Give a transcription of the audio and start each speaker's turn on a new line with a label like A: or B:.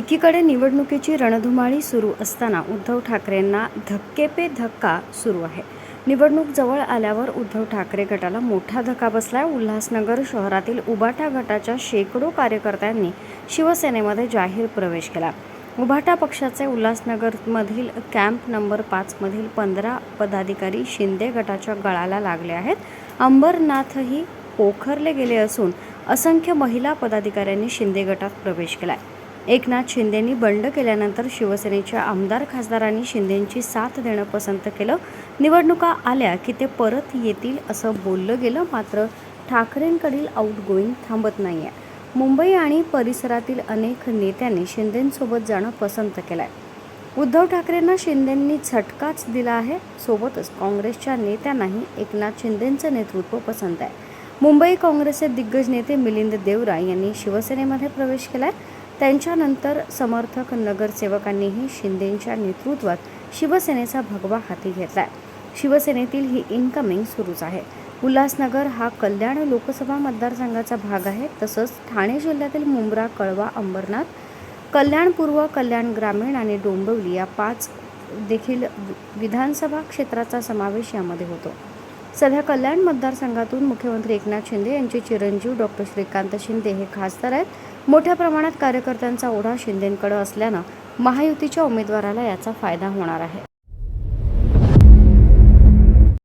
A: एकीकडे निवडणुकीची रणधुमाळी सुरू असताना उद्धव ठाकरेंना धक्के पे धक्का सुरू आहे. निवडणूक जवळ आल्यावर उद्धव ठाकरे गटाला मोठा धक्का बसलाय. उल्हासनगर शहरातील उबाटा गटाच्या शेकडो कार्यकर्त्यांनी शिवसेनेमध्ये जाहीर प्रवेश केला. उभाटा पक्षाचे उल्हासनगरमधील कॅम्प नंबर पाचमधील पंधरा पदाधिकारी शिंदे गटाच्या गळाला लागले आहेत. अंबरनाथही पोखरले गेले असून असंख्य महिला पदाधिकाऱ्यांनी शिंदे गटात प्रवेश केला आहे एकनाथ शिंदेंनी बंड केल्यानंतर शिवसेनेच्या आमदार खासदारांनी शिंदेंची साथ देणं पसंत केलं. निवडणुका आल्या की ते परत येतील असं बोललं गेलं मात्र ठाकरेंकडील आउटगोईंग थांबत नाही आहे मुंबई आणि परिसरातील अनेक नेत्यांनी शिंदेंसोबत जाणं पसंत केलं आहे उद्धव ठाकरेंना शिंदेंनी झटकाच दिला आहे सोबतच काँग्रेसच्या नेत्यांनाही एकनाथ शिंदेंचं नेतृत्व पसंत आहे. मुंबई काँग्रेसचे दिग्गज नेते मिलिंद देवरा यांनी शिवसेनेमध्ये प्रवेश केला आहे त्यांच्यानंतर समर्थक नगरसेवकांनीही शिंदेंच्या नेतृत्वात शिवसेनेचा भगवा हाती घेतला शिवसेनेतील ही इनकमिंग सुरूच आहे. उल्हासनगर हा कल्याण लोकसभा मतदारसंघाचा भाग आहे. तसंच ठाणे जिल्ह्यातील मुंब्रा कळवा अंबरनाथ कल्याण पूर्व कल्याण ग्रामीण आणि डोंबिवली या पाच देखील विधानसभा क्षेत्राचा समावेश यामध्ये होतो. सध्या कल्याण मतदारसंघातून मुख्यमंत्री एकनाथ शिंदे यांचे चिरंजीव डॉक्टर श्रीकांत शिंदे हे खासदार आहेत. मोठ्या प्रमाणात कार्यकर्त्यांचा ओढा शिंदेंकडे असल्यानं महायुतीच्या उमेदवाराला याचा फायदा होणार आहे.